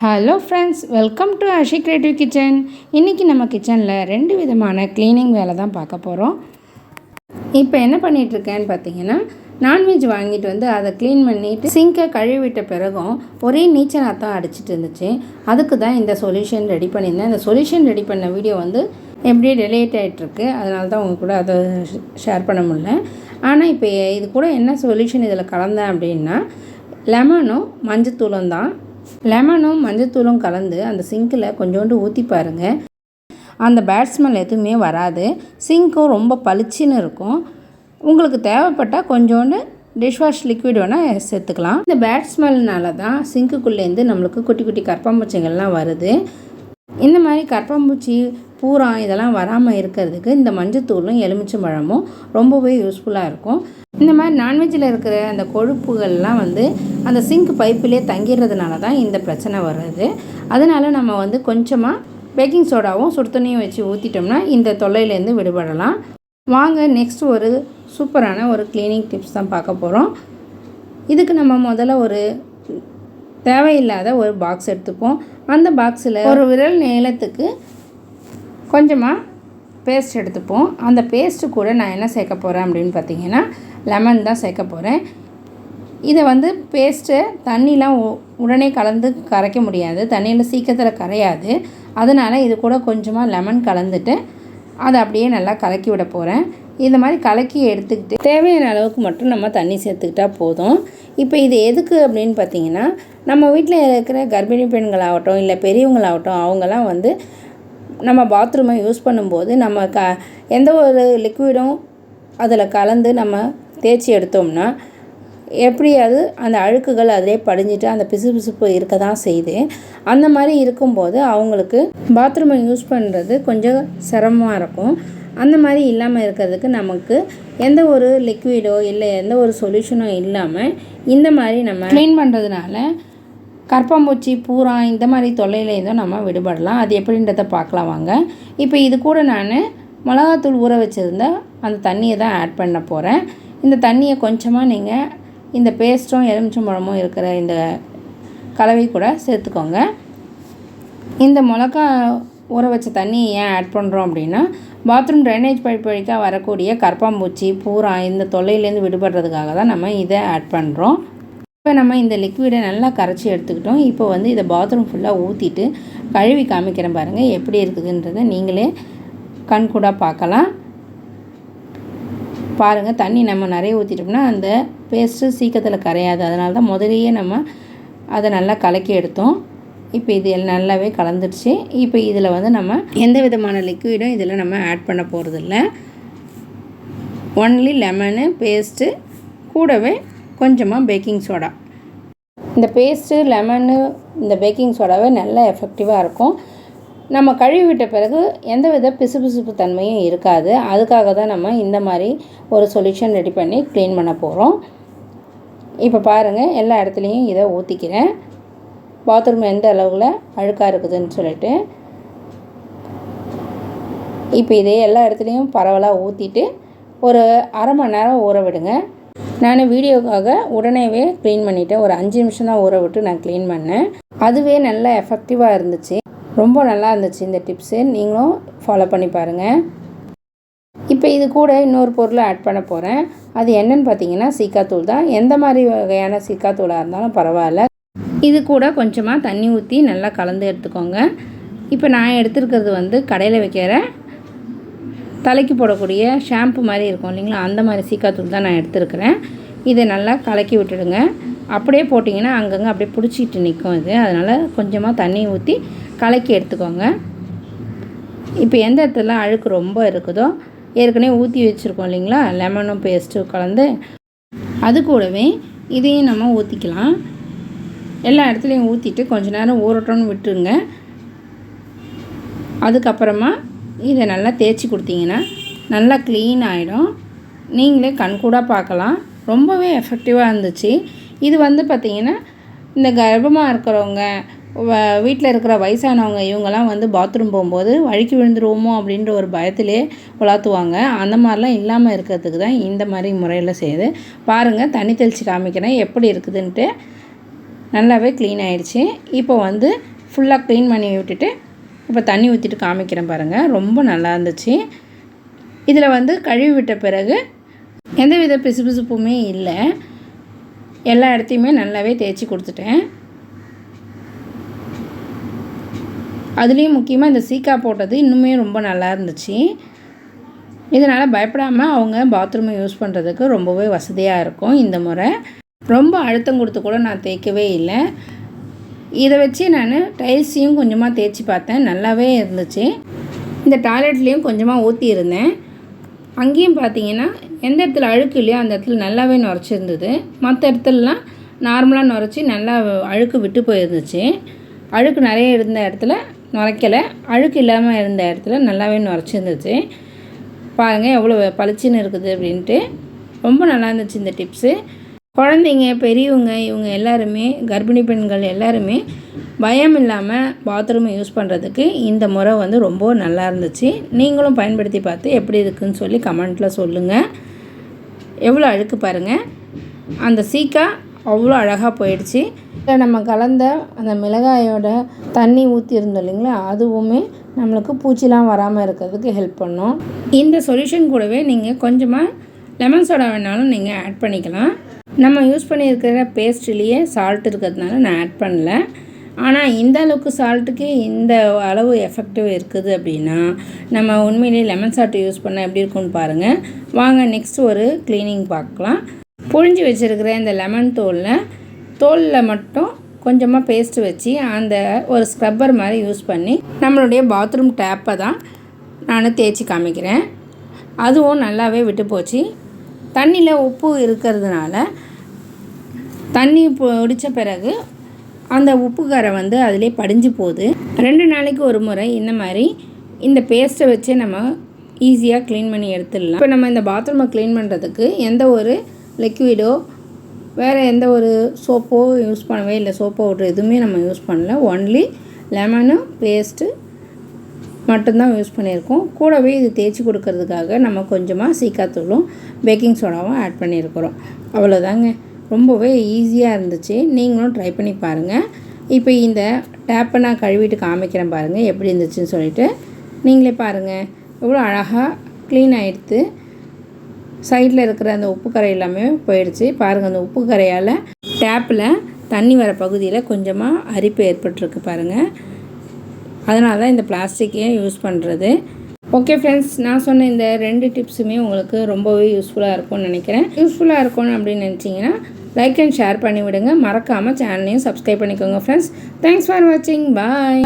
Hello friends welcome to Ashi creative kitchen இன்றைக்கி நம்ம கிச்சனில் ரெண்டு விதமான க்ளீனிங் வேலை தான் பார்க்க போகிறோம் இப்போ என்ன பண்ணிகிட்ருக்கேன்னு பார்த்தீங்கன்னா நான்வெஜ் வாங்கிட்டு வந்து அதை க்ளீன் பண்ணிவிட்டு சிங்கை கழுவிட்ட பிறகும் ஒரே நீச்சல் நாத்தம் அடிச்சிட்டு இருந்துச்சு. அதுக்கு தான் இந்த சொல்யூஷன் ரெடி பண்ணியிருந்தேன். இந்த சொல்யூஷன் ரெடி பண்ண வீடியோ வந்து எப்படியே ரிலேட் ஆகிட்டுருக்கு அதனால தான் உங்கள் கூட அதை ஷேர் பண்ண முடியல. ஆனால் இப்போ இது கூட என்ன சொல்யூஷன் இதில் கலந்தேன் அப்படின்னா லெமனும் மஞ்சத்தூளும் தான். லெமனும் மஞ்சத்தூளும் கலந்து அந்த சிங்கில் கொஞ்சோண்டு ஊற்றி பாருங்கள் அந்த பேட் ஸ்மெல் எதுவுமே வராது. சிங்க்கும் ரொம்ப பளிச்சுன்னு இருக்கும். உங்களுக்கு தேவைப்பட்டால் கொஞ்சோண்டு டிஷ்வாஷ் லிக்விட் வேணால் சேர்த்துக்கலாம். இந்த பேட் ஸ்மெல்னால தான் சிங்குக்குள்ளேருந்து நம்மளுக்கு குட்டி குட்டி கற்பம்பூச்சிகள்லாம் வருது. இந்த மாதிரி கற்பம்பூச்சி பூரா இதெல்லாம் வராமல் இருக்கிறதுக்கு இந்த மஞ்சத்தூளும் எலுமிச்சம்பழமும் ரொம்பவே யூஸ்ஃபுல்லாக இருக்கும். இந்த மாதிரி நான்வெஜ்ஜில் இருக்கிற அந்த கொழுப்புகள்லாம் வந்து அந்த சிங்க் பைப்பிலே தங்கிடுறதுனால தான் இந்த பிரச்சனை வர்றது. அதனால் நம்ம வந்து கொஞ்சமாக பேக்கிங் சோடாவும் சுடுத்தண்ணியும் வச்சு ஊற்றிட்டோம்னா இந்த தொல்லையிலேருந்து விடுபடலாம். வாங்க நெக்ஸ்ட் ஒரு சூப்பரான ஒரு க்ளீனிங் டிப்ஸ் தான் பார்க்க போகிறோம் இதுக்கு நம்ம முதல்ல ஒரு தேவையில்லாத ஒரு பாக்ஸ் எடுத்துப்போம். அந்த பாக்ஸில் ஒரு விரல் நீளத்துக்கு கொஞ்சமாக பேஸ்ட் எடுத்துப்போம். அந்த பேஸ்ட்டு கூட நான் என்ன சேர்க்க போகிறேன் அப்படின்னு பார்த்தீங்கன்னா லெமன் தான் சேர்க்க போகிறேன் இதை வந்து பேஸ்ட்டை தண்ணிலாம் உ- உடனே கலந்து கரைக்க முடியாது. தண்ணியில் சீக்கிரத்தில் கரையாது. அதனால் இது கூட கொஞ்சமாக லெமன் கலந்துட்டு அதை அப்படியே நல்லா கலக்கி விட போகிறேன் இந்த மாதிரி கலக்கி எடுத்துக்கிட்டு தேவையான அளவுக்கு மட்டும் நம்ம தண்ணி சேர்த்துக்கிட்டா போதும். இப்போ இது எதுக்கு அப்படின்னு பார்த்தீங்கன்னா நம்ம வீட்டில் இருக்கிற கர்ப்பிணி பெண்களாகட்டும் இல்லை பெரியவங்களாகட்டும் அவங்கெல்லாம் வந்து நம்ம பாத்ரூமை யூஸ் பண்ணும்போது நம்ம க எந்த ஒரு லிக்விடும் அதில் கலந்து நம்ம தேய்ச்சி எடுத்தோம்னா எப்படியாவது அந்த அழுக்குகள் அதிலே படிஞ்சிட்டு அந்த பிசுபிசுப்பு இருக்க தான் செய்யுது. அந்த மாதிரி இருக்கும்போது அவங்களுக்கு பாத்ரூமை யூஸ் பண்ணுறது கொஞ்சம் சிரமமாக இருக்கும். அந்த மாதிரி இல்லாமல் இருக்கிறதுக்கு நமக்கு எந்த ஒரு லிக்விடோ இல்லை எந்த ஒரு சொல்யூஷனோ இல்லாமல் இந்த மாதிரி நம்ம க்ளீன் பண்ணுறதுனால கற்பம்பூச்சி பூரா இந்த மாதிரி தொல்லையிலேருந்தும் நம்ம விடுபடலாம். அது எப்படின்றத பார்க்கலாம் வாங்க. இப்போ இது கூட நான் மிளகாத்தூள் ஊற வச்சுருந்த அந்த தண்ணியை தான் ஆட் பண்ண போகிறேன் இந்த தண்ணியை கொஞ்சமாக நீங்கள் இந்த பேஸ்ட்டும் எலுமிச்சம்பழமும் இருக்கிற இந்த கலவை கூட சேர்த்துக்கோங்க. இந்த மிளகா ஊற வச்ச தண்ணி ஏன் ஆட் பண்ணுறோம் அப்படின்னா பாத்ரூம் ட்ரைனேஜ் பைப் வழிக்காக வரக்கூடிய கரப்பாம்பூச்சி பூரா இந்த தொல்லையிலேருந்து விடுபடுறதுக்காக தான் நம்ம இதை ஆட் பண்ணுறோம் இப்போ நம்ம இந்த லிக்விடை நல்லா கரைச்சி எடுத்துக்கிட்டோம். இப்போ வந்து இதை பாத்ரூம் ஃபுல்லாக ஊற்றிட்டு கழுவி காமிக்கிறேன் பாருங்கள் எப்படி இருக்குதுன்றதை நீங்களே கண்கூடாக பார்க்கலாம். பாருங்கள் தண்ணி நம்ம நிறைய ஊற்றிட்டோம்னா அந்த பேஸ்ட்டு சீக்கிரத்தில் கரையாது. அதனால தான் முதலையே நம்ம அதை நல்லா கலக்கி எடுத்தோம். இப்போ இது எல்லாம் நல்லாவே கலந்துடுச்சு இப்போ இதில் வந்து நம்ம எந்த விதமான லிக்விடும் இதில் நம்ம ஆட் பண்ண போகிறதில்ல ஒன்லி லெமனு பேஸ்ட்டு கூடவே கொஞ்சமாக பேக்கிங் சோடா இந்த பேஸ்ட்டு லெமனு இந்த பேக்கிங் சோடாவே நல்ல எஃபெக்டிவாக இருக்கும். நம்ம கழுவி விட்ட பிறகு எந்தவித பிசுபிசுப்பு தன்மையும் இருக்காது. அதுக்காக தான் நம்ம இந்த மாதிரி ஒரு சொல்யூஷன் ரெடி பண்ணி க்ளீன் பண்ண போகிறோம் இப்போ பாருங்கள் எல்லா இடத்துலையும் இதை ஊற்றிக்கிறேன் பாத்ரூம் எந்த அளவில் அழுக்காக இருக்குதுன்னு சொல்லிட்டு இப்போ இதே எல்லா இடத்துலையும் பரவலாக ஊற்றிட்டு ஒரு அரை மணி நேரம் ஊற விடுங்க. நான் வீடியோக்காக உடனேவே க்ளீன் பண்ணிட்டேன் ஒரு அஞ்சு நிமிஷம் தான் ஊற விட்டு நான் க்ளீன் பண்ணேன். அதுவே நல்லா எஃபெக்டிவாக இருந்துச்சு. ரொம்ப நல்லா இருந்துச்சு இந்த டிப்ஸு நீங்களும் ஃபாலோ பண்ணி பாருங்கள் இப்போ இது கூட இன்னொரு பொருளை ஆட் பண்ண போகிறேன் அது என்னன்னு பார்த்தீங்கன்னா சீக்காத்தூள் தான். எந்த மாதிரி வகையான சீக்காத்தூளாக இருந்தாலும் பரவாயில்ல. இது கூட கொஞ்சமாக தண்ணி ஊற்றி நல்லா கலந்து எடுத்துக்கோங்க. இப்போ நான் எடுத்துருக்கிறது வந்து கடையில் வைக்கிற தலைக்கு போடக்கூடிய ஷாம்பு மாதிரி இருக்கும் இல்லைங்களா? அந்த மாதிரி சீக்காத்தூள் தான் நான் எடுத்துருக்கிறேன். இதை நல்லா கலக்கி விட்டுடுங்க. அப்படியே போட்டிங்கன்னா அங்கங்கே அப்படியே பிடிச்சிட்டு நிற்கும் இது. அதனால் கொஞ்சமாக தண்ணி ஊற்றி கலக்கி எடுத்துக்கோங்க. இப்போ எந்த இடத்துல அழுக்கு ரொம்ப இருக்குதோ ஏற்கனவே ஊற்றி வச்சுருக்கோம் இல்லைங்களா? லெமனும் பேஸ்ட்டும் கலந்து. அது கூடவே இதையும் நம்ம ஊற்றிக்கலாம் எல்லா இடத்துலையும் ஊற்றிட்டு கொஞ்ச நேரம் ஊறட்டோன்னு விட்டுருங்க. அதுக்கப்புறமா இதை நல்லா தேய்ச்சி கொடுத்தீங்கன்னா நல்லா க்ளீன் ஆகிடும் நீங்களே கண்கூடாக பார்க்கலாம். ரொம்பவே எஃபெக்டிவாக இருந்துச்சு. இது வந்து பார்த்திங்கன்னா இந்த கர்ப்பமாக இருக்கிறவங்க வீட்டில் இருக்கிற வயசானவங்க இவங்கெல்லாம் வந்து பாத்ரூம் போகும்போது வழுக்கி விழுந்துருவோமோ அப்படின்ற ஒரு பயத்திலே உலாத்துவாங்க. அந்த மாதிரிலாம் இல்லாமல் இருக்கிறதுக்கு தான் இந்த மாதிரி முறையில் செய்யுது. பாருங்கள் தண்ணி தெளித்து காமிக்கிறேன். எப்படி இருக்குதுன்ட்டு நல்லாவே க்ளீன் ஆகிடுச்சி இப்போ வந்து ஃபுல்லாக க்ளீன் பண்ணி விட்டுட்டு இப்போ தண்ணி ஊற்றிட்டு காமிக்கிறேன் பாருங்கள் ரொம்ப நல்லா இருந்துச்சு. இதில் வந்து கழுவி விட்ட பிறகு எந்த வித பிசுபிசுப்புமே இல்லை. எல்லா இடத்தையுமே நல்லாவே தேய்ச்சி கொடுத்துட்டேன். அதுலேயும் முக்கியமாக இந்த சீக்கா போட்டது இன்னுமே ரொம்ப நல்லா இருந்துச்சு. இதனால் பயப்படாமல் அவங்க பாத்ரூமை யூஸ் பண்ணுறதுக்கு ரொம்பவே வசதியாக இருக்கும் இந்த முறை. ரொம்ப அழுத்தம் கொடுத்து கூட நான் தேய்க்கவே இல்லை. இதை வச்சு நான் டைல்ஸையும் கொஞ்சமாக தேய்ச்சி பார்த்தேன். நல்லாவே இருந்துச்சு. இந்த டாய்லெட்லேயும் கொஞ்சமாக ஊற்றியிருந்தேன் அங்கேயும் பார்த்தீங்கன்னா எந்த இடத்துல அழுக்கு இல்லையோ அந்த இடத்துல நல்லாவே நுரைச்சிருந்தது. மற்ற இடத்துலலாம் நார்மலாக நுரைச்சி நல்லா அழுக்கு விட்டு போயிருந்துச்சு. அழுக்கு நிறைய இருந்த இடத்துல நுரைக்கலை. அழுக்கு இல்லாமல் இருந்த இடத்துல நல்லாவே நுரைச்சிருந்துச்சு. பாருங்கள் எவ்வளோ பளிச்சுன்னு இருக்குது அப்படின்ட்டு. ரொம்ப நல்லா இருந்துச்சு இந்த டிப்ஸு குழந்தைங்க பெரியவங்க இவங்க எல்லாருமே கர்ப்பிணி பெண்கள் எல்லாருமே பயம் இல்லாமல் பாத்ரூமை யூஸ் பண்ணுறதுக்கு இந்த முறை வந்து ரொம்ப நல்லா இருந்துச்சு. நீங்களும் பயன்படுத்தி பார்த்து எப்படி இருக்குதுன்னு சொல்லி கமெண்ட்டில் சொல்லுங்கள் எவ்வளோ அழுக்கு பாருங்கள் அந்த சீக்கா அவ்வளோ அழகாக போயிடுச்சு. நம்ம கலந்த அந்த மிளகாயோட தண்ணி ஊற்றிருந்தோம் இல்லைங்களா? அதுவுமே நம்மளுக்கு பூச்சிலாம் வராமல் இருக்கிறதுக்கு ஹெல்ப் பண்ணும். இந்த சொல்யூஷன் கூடவே நீங்கள் கொஞ்சமாக லெமன் சோடா வேணாலும் நீங்கள் ஆட் பண்ணிக்கலாம். நம்ம யூஸ் பண்ணியிருக்கிற பேஸ்ட்லேயே சால்ட் இருக்கிறதுனால நான் ஆட் பண்ணல. ஆனால் இந்த அளவுக்கு சால்ட்டுக்கு இந்த அளவு எஃபெக்டிவ் இருக்குது அப்படின்னா நம்ம உண்மையிலேயே லெமன் சால்ட்டு யூஸ் பண்ணால் எப்படி இருக்கும்னு பாருங்கள் வாங்க நெக்ஸ்ட் ஒரு க்ளீனிங் பார்க்கலாம். புழிஞ்சு வச்சுருக்கிற இந்த லெமன் தோலில் தோலில் மட்டும் கொஞ்சமாக பேஸ்ட்டு வச்சு அந்த ஒரு ஸ்க்ரப்பர் மாதிரி யூஸ் பண்ணி நம்மளுடைய பாத்ரூம் டேப்பை தான் நான் தேய்ச்சி காமிக்கிறேன். அதுவும் நல்லாவே விட்டு போச்சு தண்ணியில் உப்பு இருக்கிறதுனால தண்ணி பிடிச்ச பிறகு அந்த உப்பு கரை வந்து அதிலே படிஞ்சு போகுது. ரெண்டு நாளைக்கு ஒரு முறை இந்த மாதிரி இந்த பேஸ்ட்டை வச்சே நம்ம ஈஸியாக க்ளீன் பண்ணி எடுத்துடலாம். இப்போ நம்ம இந்த பாத்ரூமை க்ளீன் பண்ணுறதுக்கு எந்த ஒரு லிக்விடோ வேறு எந்த ஒரு சோப்போ யூஸ் பண்ணவே இல்லை. சோப்போ பவுட்ரு எதுவுமே நம்ம யூஸ் பண்ணல. ஒன்லி லெமனும் பேஸ்ட்டு மட்டும்தான் யூஸ் பண்ணியிருக்கோம். கூடவே இது தேய்ச்சி கொடுக்கறதுக்காக நம்ம கொஞ்சமாக சீக்காத்தூளும் பேக்கிங் சோடாவும் ஆட் பண்ணியிருக்கிறோம். அவ்வளோதாங்க ரொம்பவே ஈஸியாக இருந்துச்சு. நீங்களும் ட்ரை பண்ணி பாருங்கள் இப்போ இந்த டேப்பை நான் கழுவிட்டு காமிக்கிறேன் பாருங்கள் எப்படி இருந்துச்சுன்னு சொல்லிட்டு நீங்களே பாருங்கள் எவ்வளோ அழகாக க்ளீன் ஆகிடுது சைடில் இருக்கிற அந்த உப்பு கரை எல்லாமே போயிடுச்சு. பாருங்கள் அந்த உப்பு கரையால் டேப்பில் தண்ணி வர பகுதியில் கொஞ்சமாக அரிப்பு ஏற்பட்டிருக்கு பாருங்கள் அதனால தான் இந்த பிளாஸ்டிக்கே யூஸ் பண்ணுறது ஓகே ஃப்ரெண்ட்ஸ் நான் சொன்ன இந்த ரெண்டு டிப்ஸுமே உங்களுக்கு ரொம்பவே யூஸ்ஃபுல்லாக இருக்கும்னு நினைக்கிறேன். யூஸ்ஃபுல்லாக இருக்கும்னு அப்படின்னு நினச்சிங்கன்னா லைக் அண்ட் ஷேர் பண்ணி விடுங்க மறக்காமல் சேனலையும் சப்ஸ்கிரைப் பண்ணிக்கோங்க ஃப்ரெண்ட்ஸ் தேங்க்ஸ் ஃபார் வாட்சிங் பாய்